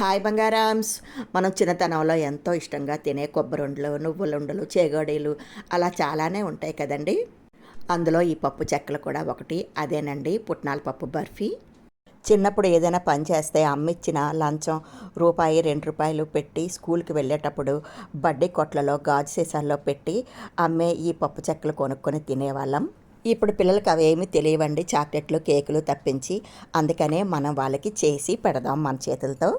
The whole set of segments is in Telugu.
హాయ్ బంగారామ్స్. మనం చిన్నతనంలో ఎంతో ఇష్టంగా తినే కొబ్బరుండలు నువ్వులుండలు చేగోడీలు అలా చాలానే ఉంటాయి కదండి. అందులో ఈ పప్పు చెక్కలు కూడా ఒకటి అదేనండి పుట్నాల పప్పు బర్ఫీ. చిన్నప్పుడు ఏదైనా పని చేస్తే అమ్మిచ్చిన లంచం రూపాయి రెండు రూపాయలు పెట్టి స్కూల్కి వెళ్ళేటప్పుడు బడ్డీ కొట్లలో గాజు సీసాల్లో పెట్టి అమ్మే ఈ పప్పు చెక్కలు కొనుక్కొని తినేవాళ్ళం. ఇప్పుడు పిల్లలకి అవేమీ తెలియవండి. చాక్లెట్లు కేకులు తప్పించి అందుకనే మనం వాళ్ళకి చేసి పెడదాం మన చేతులతో.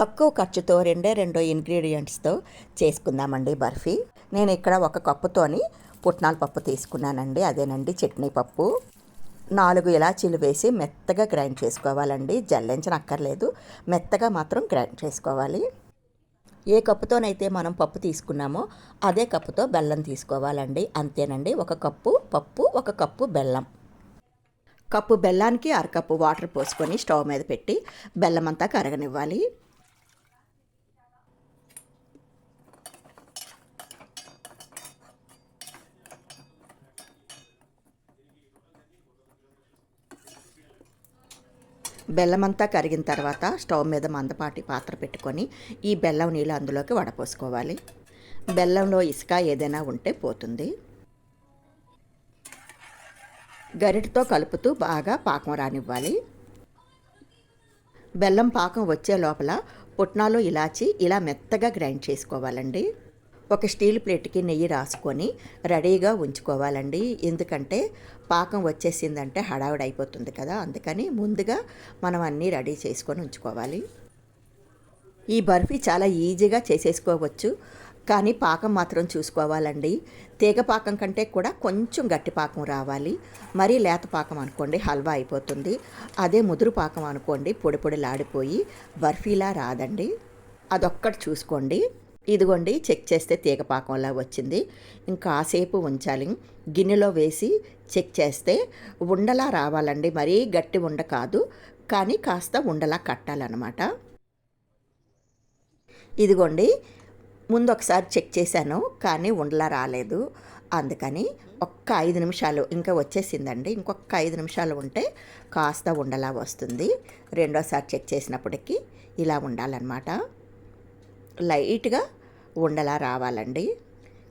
తక్కువ ఖర్చుతో రెండే రెండు ఇంగ్రీడియంట్స్తో చేసుకుందామండి బర్ఫీ. నేను ఇక్కడ ఒక కప్పుతోని పుట్నాల పప్పు తీసుకున్నానండి అదేనండి చట్నీ పప్పు. నాలుగు ఇలాచీలు వేసి మెత్తగా గ్రైండ్ చేసుకోవాలండి జల్లించనక్కర్లేదు మెత్తగా మాత్రం గ్రైండ్ చేసుకోవాలి. ఏ కప్పుతోనైతే మనం పప్పు తీసుకున్నామో అదే కప్పుతో బెల్లం తీసుకోవాలండి అంతేనండి ఒక కప్పు పప్పు ఒక కప్పు బెల్లం. కప్పు బెల్లానికి అరకప్పు వాటర్ పోసుకొని స్టవ్ మీద పెట్టి బెల్లం అంతా కరగనివ్వాలి. బెల్లం అంతా కరిగిన తర్వాత స్టవ్ మీద మందపాటి పాత్ర పెట్టుకొని ఈ బెల్లం నీళ్ళు అందులోకి వడపోసుకోవాలి. బెల్లంలో ఇసుక ఏదైనా ఉంటే పోతుంది. గరిటతో కలుపుతూ బాగా పాకం రానివ్వాలి. బెల్లం పాకం వచ్చే లోపల పుట్నాలు ఇలాచి ఇలా మెత్తగా గ్రైండ్ చేసుకోవాలండి. ఒక స్టీల్ ప్లేట్కి నెయ్యి రాసుకొని రెడీగా ఉంచుకోవాలండి. ఎందుకంటే పాకం వచ్చేసిందంటే హడావిడైపోతుంది అయిపోతుంది కదా అందుకని ముందుగా మనం అన్నీ రెడీ చేసుకొని ఉంచుకోవాలి. ఈ బర్ఫీ చాలా ఈజీగా చేసేసుకోవచ్చు కానీ పాకం మాత్రం చూసుకోవాలండి. తీగ పాకం కంటే కూడా కొంచెం గట్టి పాకం రావాలి. మరీ లేత పాకం అనుకోండి హల్వా అయిపోతుంది. అదే ముదురు పాకం అనుకోండి పొడి పొడి లాడిపోయి బర్ఫీలా రాదండి. అదొక్కటి చూసుకోండి. ఇదిగోండి చెక్ చేస్తే తీగ పాకంలా వచ్చింది. ఇంకా ఉంచాలి. గిన్నెలో వేసి చెక్ చేస్తే ఉండలా రావాలండి. మరీ గట్టి ఉండ కాదు కానీ కాస్త ఉండలా కట్టాలన్నమాట. ఇదిగోండి ముందు ఒకసారి చెక్ చేశాను కానీ ఉండలా రాలేదు. అందుకని ఒక్క ఐదు నిమిషాలు ఇంకా వచ్చేసిందండి. ఇంకొక ఐదు నిమిషాలు ఉంటే కాస్త ఉండలా వస్తుంది. రెండోసారి చెక్ చేసినప్పటికీ ఇలా ఉండాలన్నమాట. లైట్గా ఉండలా రావాలండి.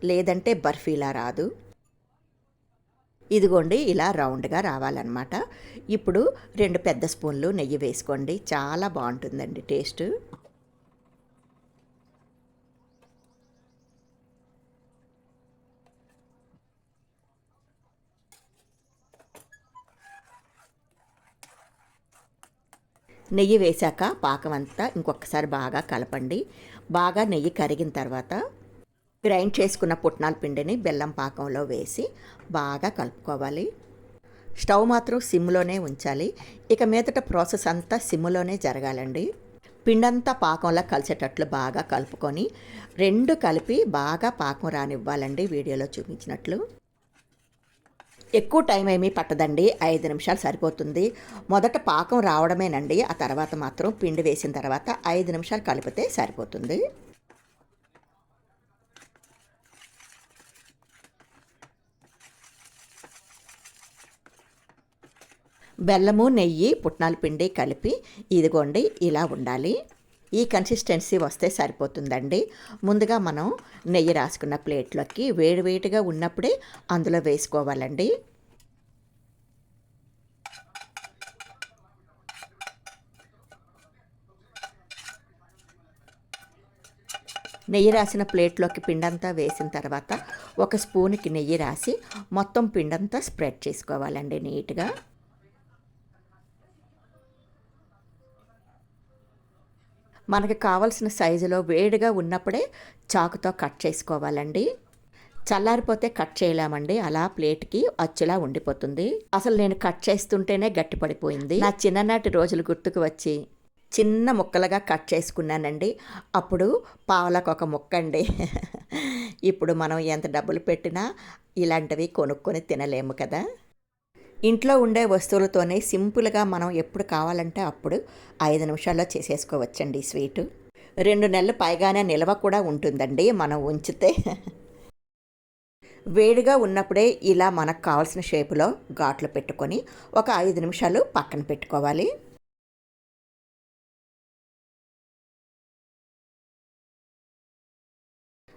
లేదంటే బర్ఫీలా రాదు. ఇదిగోండి ఇలా రౌండ్గా రావాలన్నమాట. ఇప్పుడు రెండు పెద్ద స్పూన్లు నెయ్యి వేసుకోండి. చాలా బాగుంటుందండి టేస్ట్. నెయ్యి వేశాక పాకం అంతా ఇంకొకసారి బాగా కలపండి. బాగా నెయ్యి కరిగిన తర్వాత గ్రైండ్ చేసుకున్న పుట్నాల పిండిని బెల్లం పాకంలో వేసి బాగా కలుపుకోవాలి. స్టవ్ మాత్రం సిమ్లోనే ఉంచాలి. ఇక మీదట ప్రాసెస్ అంతా సిమ్లోనే జరగాలండి. పిండంతా పాకంలో కలిసేటట్లు బాగా కలుపుకొని రెండు కలిపి బాగా పాకం రానివ్వాలండి వీడియోలో చూపించినట్లు. ఎక్కువ టైం ఏమీ పట్టదండి. ఐదు నిమిషాలు సరిపోతుంది. మొదట పాకం రావడమేనండి. ఆ తర్వాత మాత్రం పిండి వేసిన తర్వాత ఐదు నిమిషాలు కలిపితే సరిపోతుంది. బెల్లము నెయ్యి పుట్నాల పిండి కలిపి ఇదిగోండి ఇలా ఉండాలి. ఈ కన్సిస్టెన్సీ వస్తే సరిపోతుందండి. ముందుగా మనం నెయ్యి రాసుకున్న ప్లేట్లోకి వేడివేడిగా ఉన్నప్పుడే అందులో వేసుకోవాలండి. నెయ్యి రాసిన ప్లేట్లోకి పిండంతా వేసిన తర్వాత ఒక స్పూన్కి నెయ్యి రాసి మొత్తం పిండంతా స్ప్రెడ్ చేసుకోవాలండి నీట్గా. మనకి కావలసిన సైజులో వేడిగా ఉన్నప్పుడే చాకుతో కట్ చేసుకోవాలండి. చల్లారిపోతే కట్ చేయలేమండి. అలా ప్లేట్కి అచ్చులా ఉండిపోతుంది. అసలు నేను కట్ చేస్తుంటేనే గట్టిపడిపోయింది. నా చిన్ననాటి రోజులు గుర్తుకు వచ్చి చిన్న ముక్కలుగా కట్ చేసుకున్నానండి. అప్పుడు పావులకు ఒక ముక్క అండి ఇప్పుడు మనం ఎంత డబ్బులు పెట్టినా ఇలాంటివి కొనుక్కొని తినలేము కదా. ఇంట్లో ఉండే వస్తువులతోనే సింపుల్గా మనం ఎప్పుడు కావాలంటే అప్పుడు ఐదు నిమిషాల్లో చేసేసుకోవచ్చండి స్వీటు. రెండు నెలలు పైగానే నిల్వ కూడా ఉంటుందండి మనం ఉంచితే. వేడిగా ఉన్నప్పుడే ఇలా మనకు కావాల్సిన షేపులో ఘాట్లు పెట్టుకొని ఒక ఐదు నిమిషాలు పక్కన పెట్టుకోవాలి.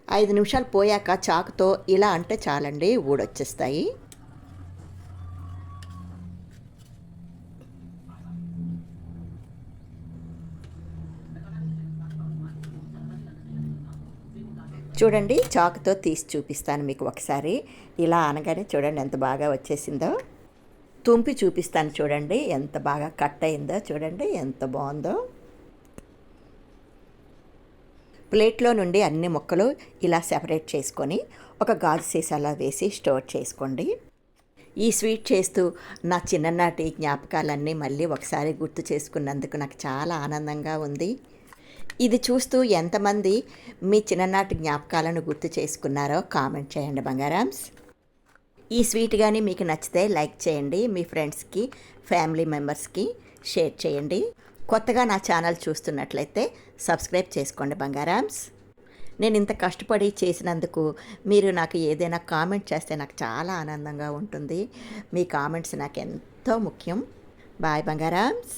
ఐదు నిమిషాలు పోయాక చాకుతో ఇలా అంటే చాలండి ఊడొచ్చేస్తాయి. చూడండి చాకుతో తీసి చూపిస్తాను మీకు ఒకసారి. ఇలా అనగానే చూడండి ఎంత బాగా వచ్చేసిందో. తుంపి చూపిస్తాను చూడండి ఎంత బాగా కట్ అయిందో చూడండి ఎంత బాగుందో. ప్లేట్లో నుండి అన్ని ముక్కలు ఇలా సెపరేట్ చేసుకొని ఒక గాజు సీసాలో వేసి స్టోర్ చేసుకోండి. ఈ స్వీట్ చేస్తూ నా చిన్ననాటి జ్ఞాపకాలన్నీ మళ్ళీ ఒకసారి గుర్తు చేసుకున్నందుకు నాకు చాలా ఆనందంగా ఉంది. ఇది చూస్తూ ఎంతమంది మీ చిన్ననాటి జ్ఞాపకాలను గుర్తు చేసుకున్నారో కామెంట్ చేయండి బంగారామ్స్. ఈ స్వీట్ కానీ మీకు నచ్చితే లైక్ చేయండి మీ ఫ్రెండ్స్కి ఫ్యామిలీ మెంబర్స్కి షేర్ చేయండి. కొత్తగా నా ఛానల్ చూస్తున్నట్లయితే సబ్స్క్రైబ్ చేసుకోండి బంగారామ్స్. నేను ఇంత కష్టపడి చేసినందుకు మీరు నాకు ఏదైనా కామెంట్ చేస్తే నాకు చాలా ఆనందంగా ఉంటుంది. మీ కామెంట్స్ నాకు ఎంతో ముఖ్యం. బాయ్ బంగారామ్స్.